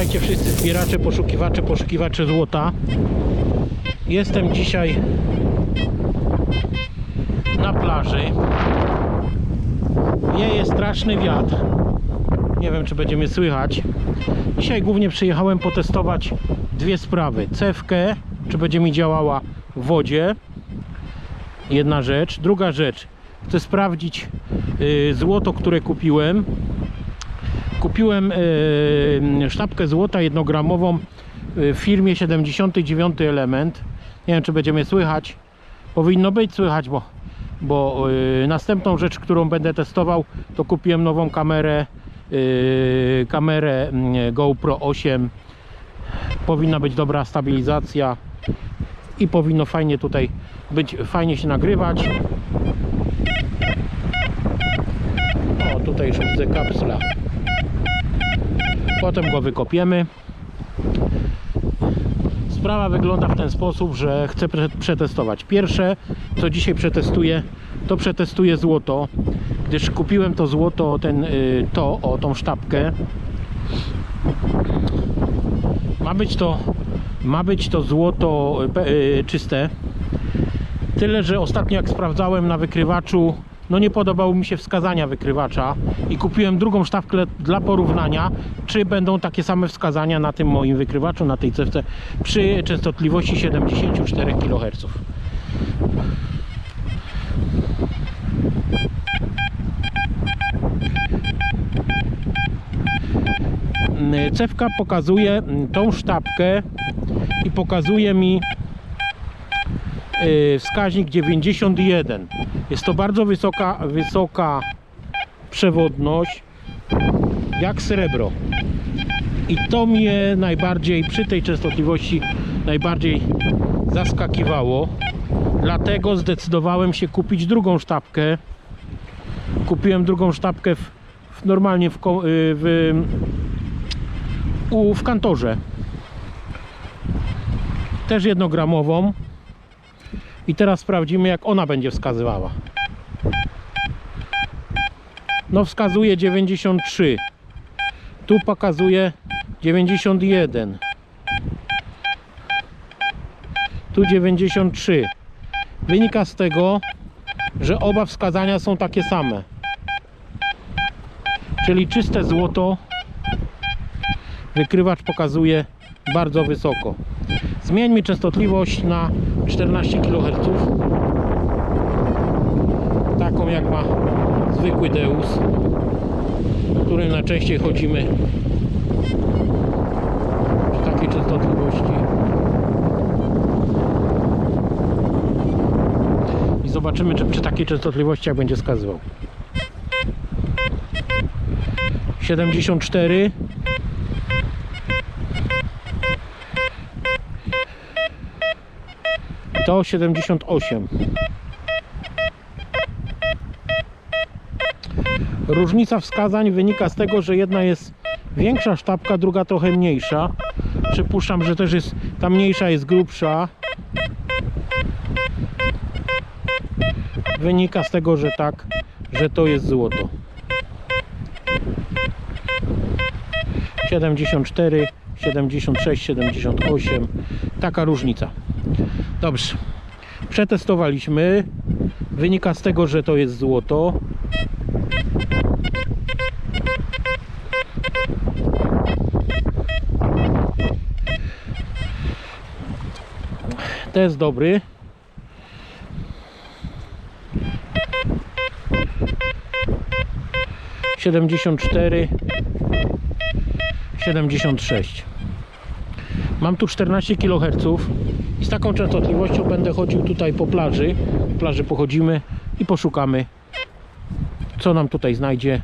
Witajcie wszyscy zbieracze, poszukiwacze, poszukiwacze złota. Jestem dzisiaj na plaży. Wieje straszny wiatr. Nie wiem, czy będzie słychać. Dzisiaj głównie przyjechałem potestować dwie sprawy. Cewkę, czy będzie mi działała w wodzie. Jedna rzecz. Druga rzecz. Chcę sprawdzić y, złoto, które kupiłem. Kupiłem y, sztabkę złota jednogramową y, w firmie 79 element. Nie wiem, czy będzie mnie słychać. Powinno być słychać, bo, bo y, następną rzecz, którą będę testował, to kupiłem nową kamerę, kamerę mm, GoPro 8. Powinna być dobra stabilizacja i powinno fajnie tutaj być, fajnie się nagrywać. O, tutaj już widzę kapsla. Potem go wykopiemy. Sprawa wygląda w ten sposób, że chcę prze- przetestować. Pierwsze, co dzisiaj przetestuję, to przetestuję złoto, gdyż kupiłem to złoto, ten, y, to, o tą sztabkę. Ma być to, ma być to złoto y, y, czyste. Tyle, że ostatnio jak sprawdzałem na wykrywaczu, no nie podobały mi się wskazania wykrywacza i kupiłem drugą sztabkę dla porównania, czy będą takie same wskazania na tym moim wykrywaczu, na tej cewce przy częstotliwości 74 kHz. Cewka pokazuje tą sztabkę i pokazuje mi wskaźnik 91. Jest to bardzo wysoka, wysoka przewodność, jak srebro. I to mnie najbardziej przy tej częstotliwości najbardziej zaskakiwało. Dlatego zdecydowałem się kupić drugą sztabkę. Kupiłem drugą sztabkę w, w normalnie w, y, w, w kantorze. Też jednogramową. I teraz sprawdzimy, jak ona będzie wskazywała. No, wskazuje 93. Tu pokazuje 91. Tu 93. Wynika z tego, że oba wskazania są takie same. Czyli czyste złoto wykrywacz pokazuje bardzo wysoko. Zmieńmy częstotliwość na 14 kHz. Taką jak ma zwykły Deus, którym najczęściej chodzimy przy takiej częstotliwości. I zobaczymy, czy przy takiej częstotliwości jak będzie wskazywał. 74 to 78 Różnica wskazań wynika z tego, że jedna jest większa sztabka, druga trochę mniejsza. Przypuszczam, że też jest ta mniejsza jest grubsza. Wynika z tego, że tak, że to jest złoto. 74, 76, 78. Taka różnica. Dobrze. Przetestowaliśmy. Wynika z tego, że to jest złoto. To jest dobry. Siedemdziesiąt cztery, siedemdziesiąt sześć. Mam tu 14 kHz i z taką częstotliwością będę chodził tutaj po plaży. Po plaży pochodzimy i poszukamy, co nam tutaj znajdzie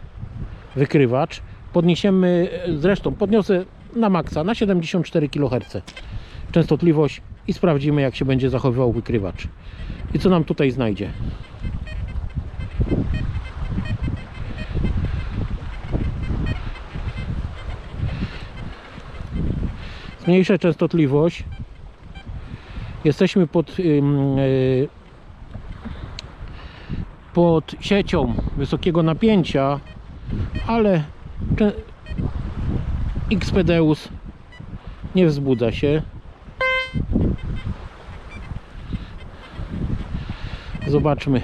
wykrywacz. Podniesiemy, zresztą podniosę na maksa, na 74 kHz częstotliwość i sprawdzimy, jak się będzie zachowywał wykrywacz. I co nam tutaj znajdzie. Zmniejszę częstotliwość. Jesteśmy pod, y, pod siecią wysokiego napięcia, ale XPDeus Nie wzbudza się. Zobaczmy.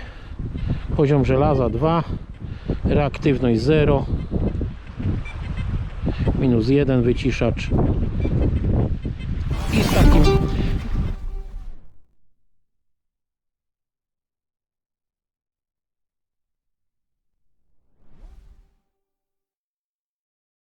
Poziom żelaza 2. Reaktywność 0. Minus 1 wyciszacz. I z takim